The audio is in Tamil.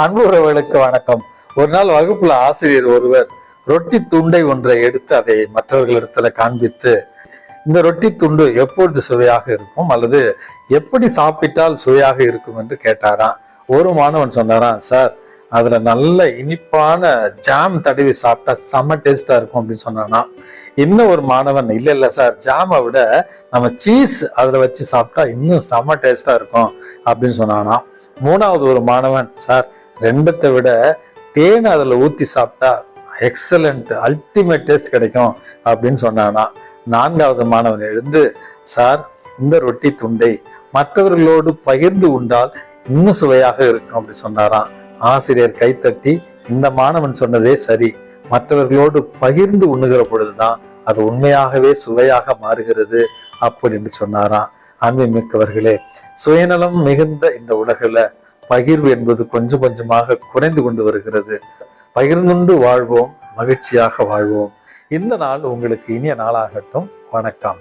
அன்பு உறவுகளுக்கு வணக்கம். ஒரு நாள் வகுப்புல ஆசிரியர் ஒருவர் ரொட்டி துண்டை ஒன்றை எடுத்து அதை மற்றவர்களிடத்துல காண்பித்து இந்த ரொட்டி துண்டு எப்பொழுது சுவையாக இருக்கும் அல்லது எப்படி சாப்பிட்டால் சுவையாக இருக்கும் என்று கேட்டாராம். ஒரு மாணவன் சொன்னாராம் சார் அதுல நல்ல இனிப்பான ஜாம் தடவி சாப்பிட்டா செம்ம டேஸ்டா இருக்கும் அப்படின்னு சொன்னானா இன்னும் ஒரு மாணவன் இல்ல இல்ல சார் ஜாமை விட நம்ம சீஸ் அதுல வச்சு சாப்பிட்டா இன்னும் செம்ம டேஸ்டா இருக்கும் அப்படின்னு சொன்னானா மூணாவது ஒரு மாணவன் சார் ரெண்டத்தை விட தேன் அதுல ஊத்தி சாப்பிட்டா எக்ஸலண்ட் அல்டிமேட் டேஸ்ட் கிடைக்கும் அப்படின்னு சொன்னானா. நான்காவது மாணவன் எழுந்து சார் இந்த ரொட்டி துண்டை மற்றவர்களோடு பகிர்ந்து உண்டால் இன்னும் சுவையாக இருக்கும் அப்படி சொன்னாராம். ஆசிரியர் கைத்தட்டி இந்த மாணவன் சொன்னதே சரி. மற்றவர்களோடு பகிர்ந்து உண்ணுகிற பொழுதுதான் அது உண்மையாகவே சுவையாக மாறுகிறது அப்படின்னு சொன்னாராம். அன்பு மிக்கவர்களே சுயநலம் மிகுந்த இந்த உலகில பகிர்வு என்பது கொஞ்சம் கொஞ்சமாக குறைந்து கொண்டு வருகிறது. பகிர்ந்துண்டு வாழ்வோம் மகிழ்ச்சியாக வாழ்வோம். இந்த நாள் உங்களுக்கு இனிய நாளாகட்டும். வணக்கம்.